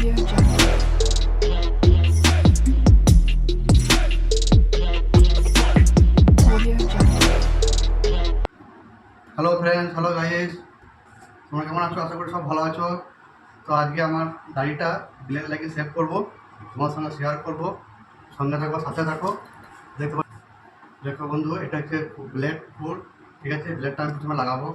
Hello friends hello guys তোমরা কেমন আছো? আশা করি সব ভালো আছো। তো আজকে আমার গাড়িটা ব্লেড লাগিয়ে সেভ করব। তোমার সঙ্গে শেয়ার করব। সঙ্গে থাকো, সাথে থাকো। দেখো দেখো বন্ধু, এটা হচ্ছে ব্লেড ফুল, ঠিক আছে? ব্লেডটা আমি প্রথমে লাগাবো।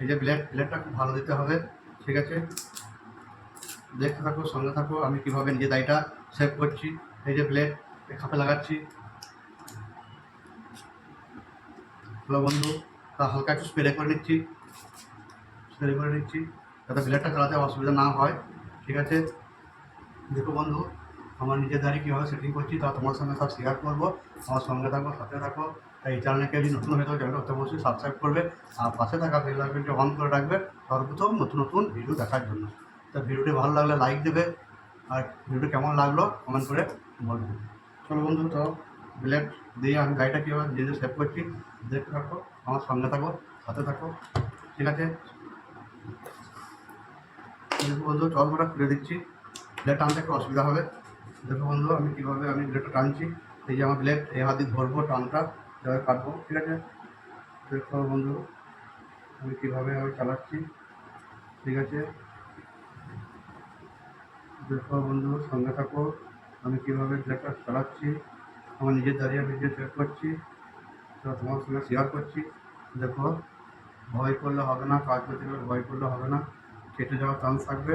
এই যে ব্লেড ব্লেডটা খুব ভালো দিতে হবে, ঠিক আছে? দেখতে থাকো, সঙ্গে থাকো, আমি কীভাবে নিজে দাড়িটা সেভ করছি এই যে ব্লেড খাপে লাগাচ্ছি। হ্যালো বন্ধু, তা হালকা একটু স্প্রে করে নিচ্ছি। স্প্রে করে নিচ্ছি, যাতে ব্লেডটা চালাতে অসুবিধা না হয়। ঠিক আছে? দেখো বন্ধু, আমার নিজের দাঁড়িয়ে কীভাবে সেটিং করছি তা তোমার সঙ্গে সব শেয়ার করব। আমার সঙ্গে থাকো, সাথে থাকো। এই চ্যানেলকে যদি নতুন হয়ে থাকো চ্যানেলটা অবশ্যই সাবস্ক্রাইব করবে। আর পাশে থাকা বেল আইকনটা অন করে রাখবে। সর্বপ্রথম নতুন নতুন ভিডিও দেখার জন্য। তা ভিডিওটি ভালো লাগলে লাইক দেবে। আর ভিডিওটি কেমন লাগল কমেন্ট করে বলবে। চলো বন্ধু, তো ব্লেড দিয়ে আমি গাড়িটা কীভাবে নিজে সেভ করছি, দেখতে থাকো, আমার সঙ্গে থাকো, সাথে থাকো, ঠিক আছে? বন্ধু, চল জলটা খুলে দিচ্ছি ব্লেড টানতে একটু অসুবিধা হবে। দেখো বন্ধু, আমি কীভাবে আমি ব্লেডটা টানছি, এই যে আমার ব্লেড এই হাত ধরবো টানটা এভাবে কাটবো, ঠিক আছে? দেখো বন্ধু, আমি কীভাবে আমি চালাচ্ছি, ঠিক আছে? দেখো বন্ধু, সঙ্গে থাকো। আমি কীভাবে ব্লেডটা চালাচ্ছি আমার নিজের দাঁড়িয়ে নিজে চেক করছি, তো তোমার সঙ্গে শেয়ার করছি। দেখো, ভয় করলে হবে না, কাজ করতে গেলে ভয় করলে হবে না, কেটে যাওয়ার চান্স থাকবে।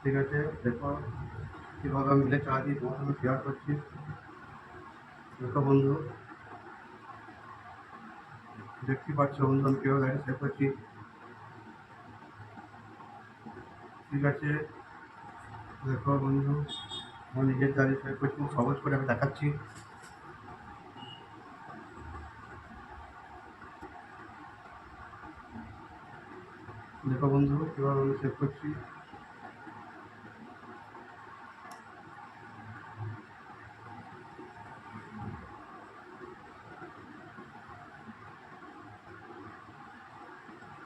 ঠিক আছে, দেখো কীভাবে আমি মিলে চালাচ্ছি তোমার সঙ্গে শেয়ার করছি। দেখো বন্ধু, দেখতে পাচ্ছ বন্ধু, আমি কীভাবে গাড়ি সেভ করছি। ঠিক আছে দেখো বন্ধু আমার নিজের দাঁড়িয়ে সেভ করছি খুব সহজ করে আমি দেখাচ্ছি দেখো বন্ধু কীভাবে আমি সেভ করছি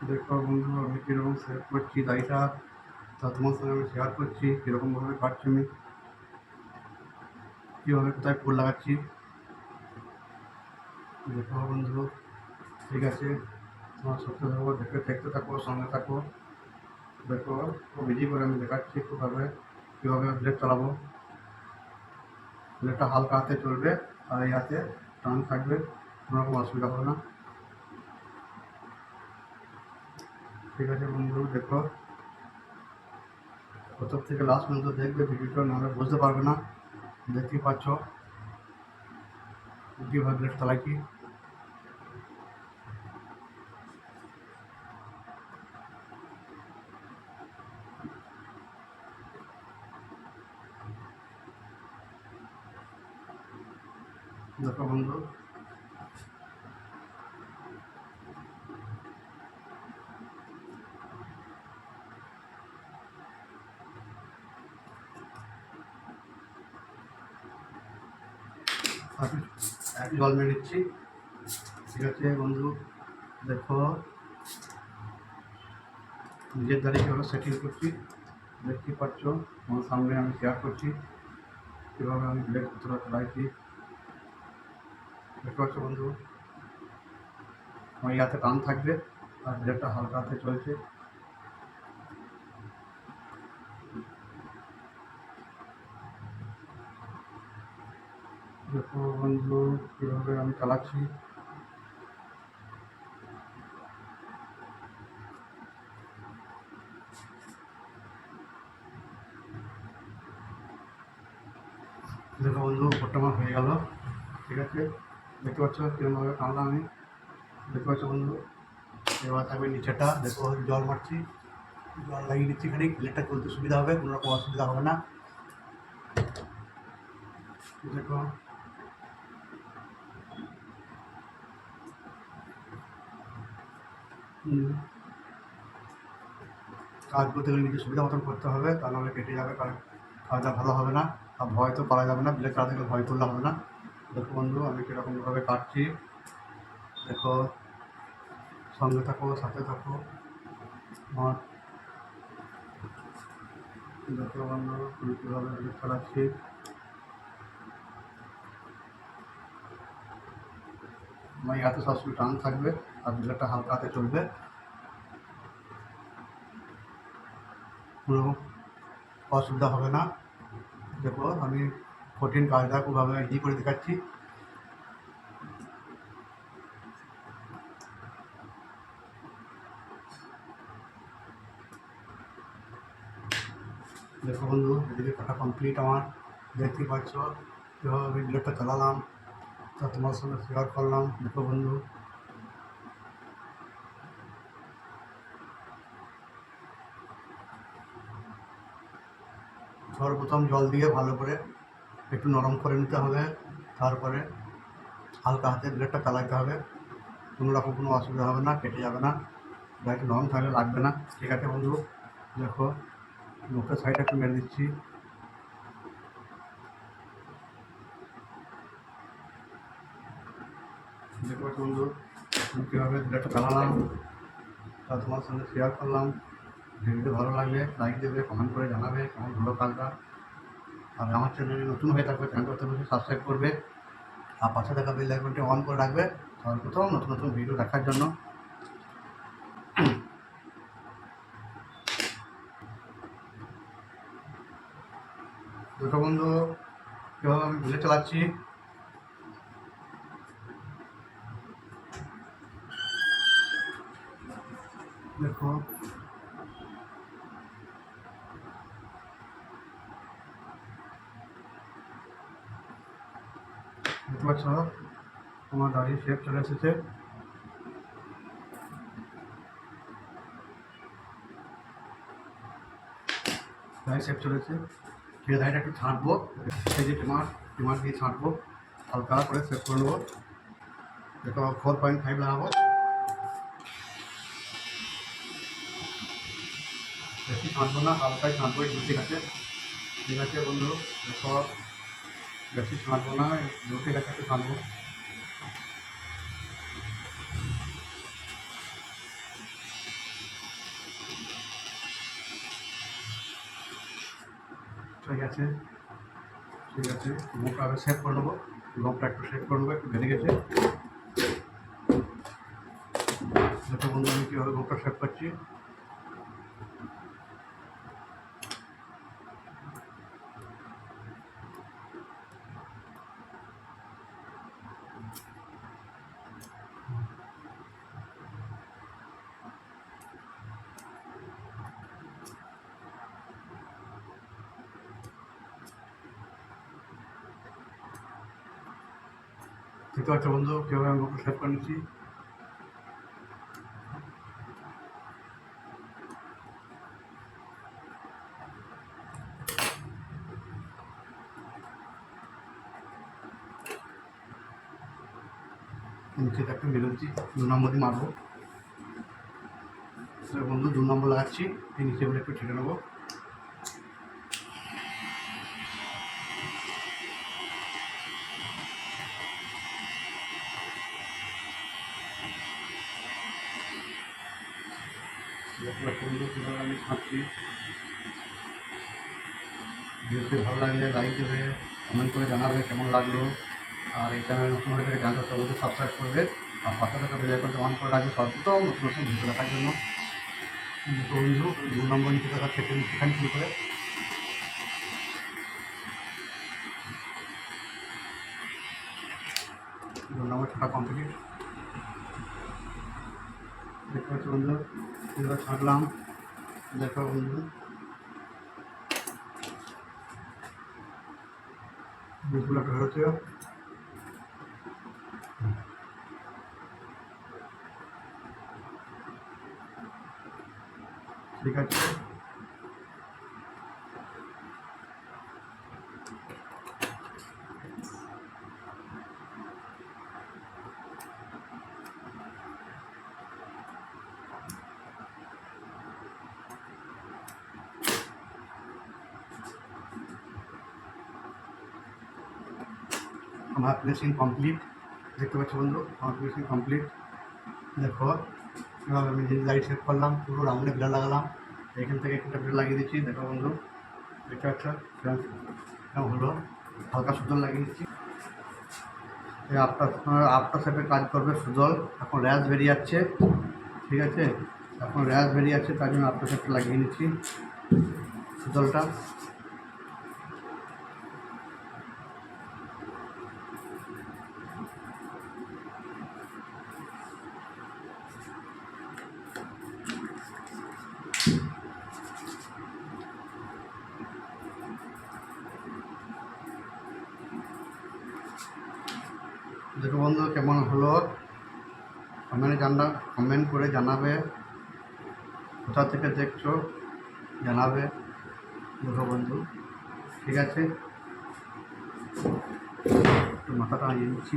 দেখো বন্ধু আমি কীরকম সেভ করছি গাড়িটা তা তোমার সঙ্গে আমি শেয়ার করছি কীরকমভাবে কাটছি আমি কীভাবে কোথায় ফুল লাগাচ্ছি। দেখো বন্ধু, ঠিক আছে, তোমার সত্যি থাকো দেখে, দেখতে থাকো, সঙ্গে থাকো। দেখো, খুব ইজি করে আমি দেখাচ্ছি কীভাবে কীভাবে ব্লেড চালাবো। ব্লেডটা হালকা হাতে চলবে, আর এই হাতে টান থাকবে, কোনো রকম অসুবিধা হবে না। ঠিক আছে বন্ধু, দেখো। প্রথম থেকে লাস্ট পর্যন্ত দেখবে ভিডিওটা নাহলে বুঝতে পারবে না দেখতেই পাচ্ছ কীভাবে ব্লেড চালাচ্ছি দেখো বন্ধু জল মেরে দিচ্ছি ঠিক আছে, বন্ধু, দেখো। নিজের দাঁড়িয়ে কীভাবে সেটিং করছি? দেখতেই পাচ্ছ আমার সামনে আমি শেয়ার করছি। কীভাবে আমি ব্লেড কতটা চালাইছি দেখতে পাচ্ছ, বন্ধু, আমার ইয়াতে টান থাকবে, আর ব্লেডটা হালকা হাতে চলছে। বন্ধু কীভাবে আমি চালাচ্ছি। দেখো বন্ধু ভোটটা আমার হয়ে গেল, ঠিক আছে? দেখতে পাচ্ছ কীরকমভাবে টানলাম আমি। দেখতে পাচ্ছ বন্ধু, এবার থাকবে নিচেটা দেখো, জল মারছি। জল লাগিয়ে দিচ্ছি খানিক প্লেটটা চলতে সুবিধা হবে, কোনো রকম অসুবিধা হবে না। দেখো কাজ করতে গেলে নিজের সুবিধা মতন করতে হবে, তা নাহলে কেটে যাবে, কারণ কাজটা ভালো হবে না আর ভয় তো পারা যাবে না ব্লেড চালাতে গেলে ভয় করলে হবে না। দেখো বন্ধু, আমি কীরকমভাবে কাটছি। দেখো, সঙ্গে থাকো, সাথে থাকো। আমার দেখো বন্ধু কীভাবে ব্লেড চালাচ্ছি আমার হাতে সবসময় টান থাকবে। আর ব্লেডটা হালকা চলবে কোনো অসুবিধা হবে না। দেখো, আমি কঠিন কাজটা খুবভাবে ইজি করে দেখাচ্ছি। দেখো বন্ধু, এদিকে কাটা কমপ্লিট আমার। দেখতে পাচ্ছ, কীভাবে আমি ব্লেডটা চালালাম, তা তোমার সঙ্গে শেয়ার করলাম। দেখো বন্ধু সর্বপ্রথম জল দিয়ে ভালো করে একটু নরম করে নিতে হবে। তারপরে হালকা হাতে ব্লেডটা চালাতে হবে। কোনো রকম কোনো অসুবিধা হবে না, কেটে যাবে না। বা একটু নরম থাকলে লাগবে না। ঠিক আছে বন্ধু, দেখো মুখের সাইডটা একটু মেরে দিচ্ছি। দেখো বন্ধু কীভাবে ব্লেডটা চালালাম, তা তোমার সঙ্গে শেয়ার করলাম। ভিডিওটি ভালো লাগলে লাইক দেবে কমেন্ট করে জানাবে কেমন ভালো কাজটা আর আমার চ্যানেলে নতুন হয়ে থাকবে চ্যানেল করতে অবশ্যই সাবস্ক্রাইব করবে। আর পাশে থাকা বেল আইকনটি অন করে রাখবে, সর্বপ্রথম নতুন নতুন ভিডিও দেখার জন্য। দুটো বন্ধু কীভাবে আমি ভুলে চালাচ্ছি দেখো দেখতে পাচ্ছ আমার দাড়ির শেপ চলে এসেছে। দাড়ি শেপ চলে এসেছে। ঠিক আছে দাড়িটা একটু ছাঁটবো। সেই যে টিমার টিমার দিয়ে ছাঁটবো। হালকা করে সেভ করে নেব। দেখো ফোর পয়েন্ট ফাইভ লাগাবো। বেশি ছাঁটবো না, হালকাই ছাঁটবো ঠিক আছে। ঠিক আছে বন্ধু, দেখো। বেশি ছাঁটবো না দুটি কাছে ছাঁটবো ঠিক আছে ঠিক আছে, মুখটা আগে সেভ করে নেব লোকটা একটু সেভ করে নেব, একটু বেড়ে গেছে। দেখো বন্ধু আমি কীভাবে মুখটা সেভ করছি দেখতে পাচ্ছ বন্ধু কীভাবে আমি মুখটা সেভ করে নিচ্ছি নিচেটা একটু মেরে দিচ্ছি দু নম্বর দিয়ে মারবো বন্ধু দু নম্বর লাগাচ্ছি নিচে বলে একটু ঠেকে নেব বন্ধু কীভাবে আমি ছাঁটছি ভিডিওটি ভালো লাগলে লাইক দেবে কমেন্ট করে জানাবে কেমন লাগল আর এই চ্যানেল নতুন হয়ে থাকে চ্যানেলটা অবশ্যই সাবস্ক্রাইব করবে আর পাশে থাকা বেল আইকনটা অন করে রাখবে সর্বপ্রথম নতুন নতুন ভিডিও দেখার জন্য বন্ধু দু নম্বর নিচে থাকা সেখানে সেখানে শুরু করে দু নম্বর ছাটা কমপ্লিট পাচ্ছি বন্ধু এবার ছাড়লাম। দেখো বন্ধু বুকগুলো ভারতীয়। ঠিক আছে। আমার প্লেসিং কমপ্লিট দেখতে পাচ্ছ বন্ধু আমার প্লেসিং কমপ্লিট দেখো, এবার আমি লাইট সেট করলাম, পুরো রাউন্ডে বিড়াল লাগালাম। এখান থেকে একটা বিড়াল লাগিয়ে দিচ্ছি। দেখো বন্ধু ফ্রেন্স কেমন হলো। হালকা সুন্দর লাগিয়ে দিচ্ছি। আফটার আফটার শেপে কাজ করবে সুজল। এখন র্যাশ বেরিয়ে যাচ্ছে। ঠিক আছে? এখন র্যাশ বেরিয়ে যাচ্ছে, তার জন্য আফটার শেপটা লাগিয়ে নিচ্ছি। সুজলটা। দেখো বন্ধু, কেমন হলো? কমেন্ট জানা কমেন্ট করে জানাবে। কোথা থেকে দেখছ, জানাবে। দেখো বন্ধু, ঠিক আছে? একটু মাথাটা আনিয়ে নিচ্ছি।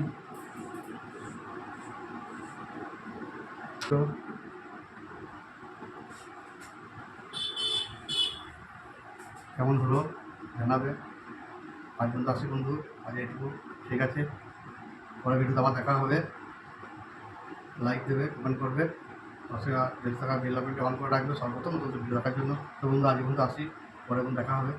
তো, কেমন হলো? জানাবে। পর্যন্ত আসি বন্ধু আজ এইটুকু ঠিক আছে? পরে ভিডিওতে আবার দেখা হবে। লাইক দেবে কমেন্ট করবে। পাশে বেশ থাকা বেল আইকনটি অন করে রাখবে সর্বপ্রথম নতুন ভিডিও দেখার জন্য। তো বন্ধু, আজ পর্যন্ত আসি। পরে দেখা হবে।